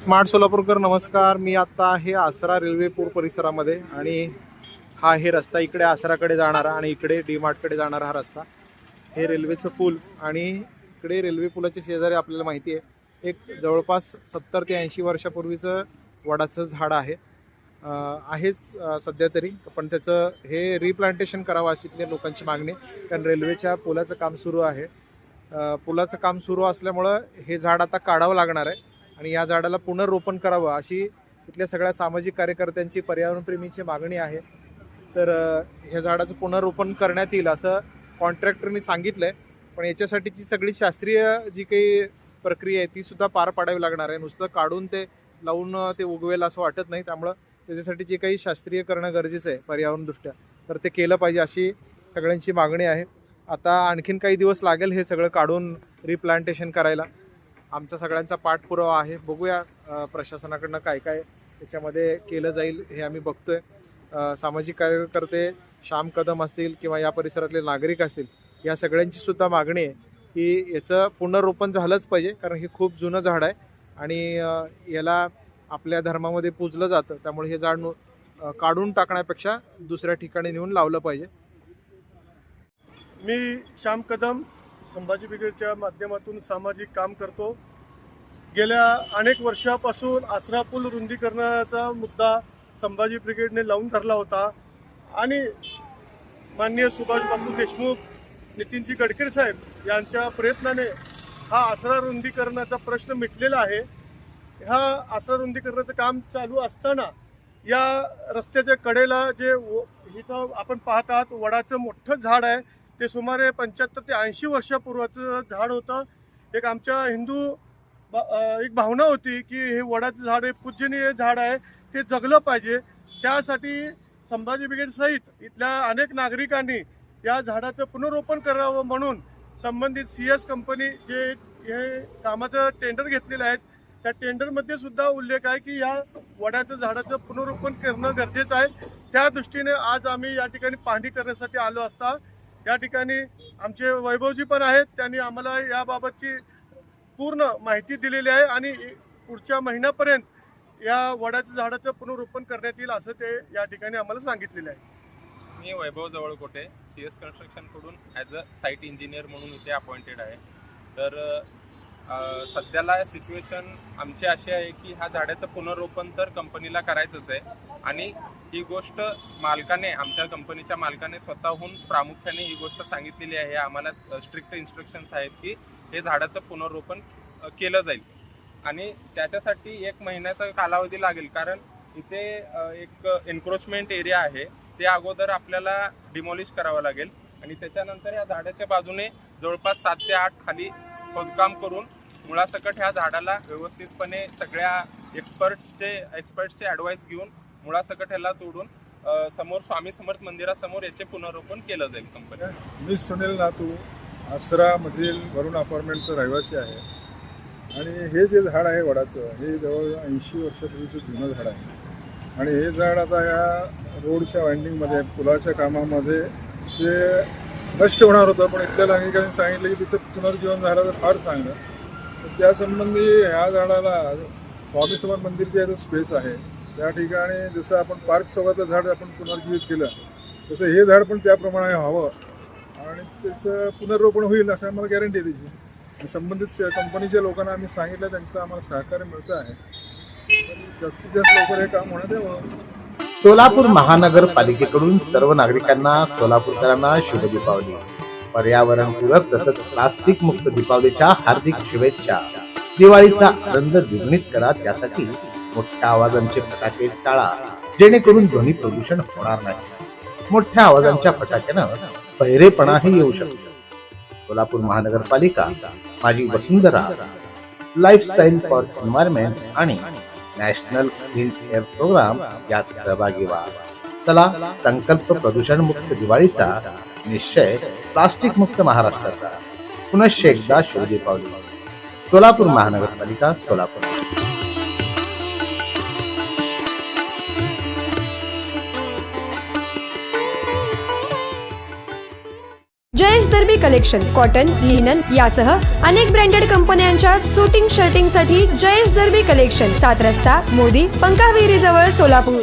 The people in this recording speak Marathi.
स्मार्ट सोलापूरकर नमस्कार. मी आत्ता आहे आसरा रेल्वे पूर परिसरामध्ये आणि हा हे रस्ता. इकडे आसराकडे जाणारा आणि इकडे डी मार्टकडे जाणारा हा रस्ता. हे रेल्वेचं पूल आणि इकडे रेल्वे पुलाच्या शेजारी आपल्याला माहिती आहे एक जवळपास सत्तर ते ऐंशी वर्षापूर्वीचं वडाचं झाड आहे. आहेच सध्या तरी. पण त्याचं हे रिप्लांटेशन करावं अशी तिथे लोकांची मागणी कारण रेल्वेच्या पुलाचं काम सुरू आहे. पुलाचं काम सुरू असल्यामुळं हे झाड आता काढावं लागणार आहे. आणि या झाडाला पुनर्रोपण करावं अशी इथल्या सगळ्या सामाजिक कार्यकर्त्यांची पर्यावरणप्रेमींची मागणी आहे. तर ह्या झाडाचं पुनर्रोपण करण्यात येईल असं कॉन्ट्रॅक्टरनी सांगितलं आहे पण याच्यासाठीची सगळी शास्त्रीय जी काही प्रक्रिया आहे ती सुद्धा पार पाडावी लागणार आहे. नुसतं काढून ते लावून ते उगवेल असं वाटत नाही. त्यामुळं त्याच्यासाठी जे काही शास्त्रीय करणं गरजेचं आहे पर्यावरणदृष्ट्या. तर ते केलं पाहिजे अशी सगळ्यांची मागणी आहे. आता आणखीन काही दिवस लागेल हे सगळं काढून रिप्लांटेशन करायला. आमचा सगळ्यांचा पाठपुरावा आहे. बघूया प्रशासनाकडनं काय काय त्याच्यामध्ये केलं जाईल हे आम्ही बघतोय. सामाजिक कार्यकर्ते श्याम कदम असतील किंवा या परिसरातले नागरिक असतील या सगळ्यांची सुद्धा मागणी आहे की याचं पुनर्रोपण झालंच पाहिजे कारण हे खूप जुनं झाड आहे आणि याला आपल्या धर्मामध्ये पूजलं जातं. त्यामुळे हे झाड काढून टाकण्यापेक्षा दुसऱ्या ठिकाणी नेऊन लावलं पाहिजे. मी श्याम कदम संभाजी ब्रिगेडच्या माध्यमातून सामाजिक काम करतो. गेल्या अनेक वर्षापासून आसरा पूल रुंदीकरणाचा मुद्दा संभाजी ब्रिगेडने लावून धरला होता. आणि माननीय सुभाषबाबू देशमुख नितीनजी गडकरी साहेब यांच्या प्रयत्नाने हा आसरा रुंदीकरणाचा प्रश्न मिटलेला आहे. ह्या आसरा रुंदीकरणाचं काम चालू असताना या रस्त्याच्या कडेला जे व- इथं आपण पाहतात वडाचं मोठं झाड आहे. ते सुमारे पंच्याहत्तर ते ऐंशी वर्षापूर्वाचं झाड होतं. एक आमच्या हिंदू एक भावना होती की हे वडाचं झाड हे पूजनीय झाड आहे ते जगलं पाहिजे. त्यासाठी संभाजी ब्रिगेडसहित इथल्या अनेक नागरिकांनी या झाडाचं पुनरोपण करावं म्हणून संबंधित सी एस कंपनी जे हे कामाचं टेंडर घेतलेलं आहे त्या टेंडरमध्ये सुद्धा उल्लेख आहे की या वडाचं झाडाचं पुनरोपण करणं गरजेचं आहे. त्या दृष्टीने आज आम्ही या ठिकाणी पाहणी करण्यासाठी आलो असता या ठिकाणी आमचे वैभवजी पण आहेत त्यांनी आम्हाला याबाबतची पूर्ण माहिती दिलेली आहे आणि पुढच्या महिन्यापर्यंत या वडाच्या झाडाचं पुनर्रोपण करण्यात येईल असं ते या ठिकाणी आम्हाला सांगितलेलं आहे. मी वैभव जवळकोटे सी एस कन्स्ट्रक्शनकडून ॲज अ साईट इंजिनियर म्हणून इथे अपॉइंटेड आहे. तर सध्याला सिच्युएशन आमची अशी आहे की ह्या झाडाचं पुनर्रोपण तर कंपनीला करायचंच आहे. आणि ही गोष्ट मालकाने आमच्या कंपनीच्या मालकाने स्वतःहून प्रामुख्याने ही गोष्ट सांगितलेली आहे. आम्हाला स्ट्रिक्ट इन्स्ट्रक्शन्स आहेत की हे झाडाचं पुनर्रोपण केलं जाईल. आणि त्याच्यासाठी एक महिन्याचा कालावधी लागेल. कारण इथे एक एन्क्रोचमेंट एरिया आहे. ते अगोदर आपल्याला डिमॉलिश करावं लागेल. आणि त्याच्यानंतर या झाडाच्या बाजूने जवळपास सात ते आठ खाली खोदकाम करून मुळासकट ह्या झाडाला व्यवस्थितपणे सगळ्या एक्सपर्ट्सचे एक्सपर्ट्सचे ॲडवाईस घेऊन मुळासकट ह्याला तोडून समोर स्वामी समर्थ मंदिरासमोर याचे पुनरोपण केलं जाईल कंपनी मी सुनील नातू आसरामधील वरुण अपार्टमेंटचं रहिवासी आहे. आणि हे जे झाड आहे वडाचं हे जवळ ऐंशी वर्षापूर्वीचं जुनं झाड आहे. आणि हे झाड आता या रोडच्या वाइंडिंगमध्ये पुलाच्या कामामध्ये ते नष्ट होणार होतं पण इथल्या नागरिकांनी सांगितलं की तिचं पुनर्जीवन झालं तर फार चांगलं. त्यासंबंधी ह्या झाडाला स्वामी समर्थ मंदिरच्या इथं स्पेस आहे. त्या ठिकाणी जसं आपण पार्क चौकाचं झाड आपण पुनर्जीवित केलं तसं हे झाड पण त्याप्रमाणे हवं आणि त्याचं पुनर्रोपण होईल असं आम्हाला गॅरंटी आहे त्याची. आणि संबंधित कंपनीच्या लोकांना आम्ही सांगितलं त्यांचं आम्हाला सहकार्य मिळतं आहे. जास्तीत जास्त लवकर हे काम होण्यात यावं सोलापूर महानगरपालिकेकडून सर्व नागरिकांना सोलापूरकरांना शुभ दीपावली पर्यावरणपूरक तसंच प्लास्टिक मुक्त दीपावलीच्या हार्दिक शुभेच्छा. दिवाळीचा आनंद द्विगुणित करा त्यासाठी मोठ्या आवाजांचे फटाके टाळा. जेणेकरून ध्वनी प्रदूषण होणार नाही. मोठ्या आवाजांच्या फटाक्यानं बहिरेपणाही येऊ शकतो. कोल्हापूर महानगरपालिका माझी वसुंधरा लाईफस्टाईल फॉर एन्व्हायरमेंट आणि नॅशनल क्लीन एअर प्रोग्राम यात सहभागी व्हा. चला संकल्प प्रदूषण मुक्त दिवाळीचा निश्चय प्लास्टिक मुक्त महाराष्ट्राचा. पुनश्च एकदा शुभ दीपावली सोलापूर महानगरपालिका Solapur. Jayesh Darbi collection cotton linen यासह अनेक ब्रँडेड कंपन्यांच्या सुटिंग शर्टिंगसाठी जयेश दर्बी कलेक्शन सात रस्ता मोदी पंकाविहिरी जवळ सोलापूर.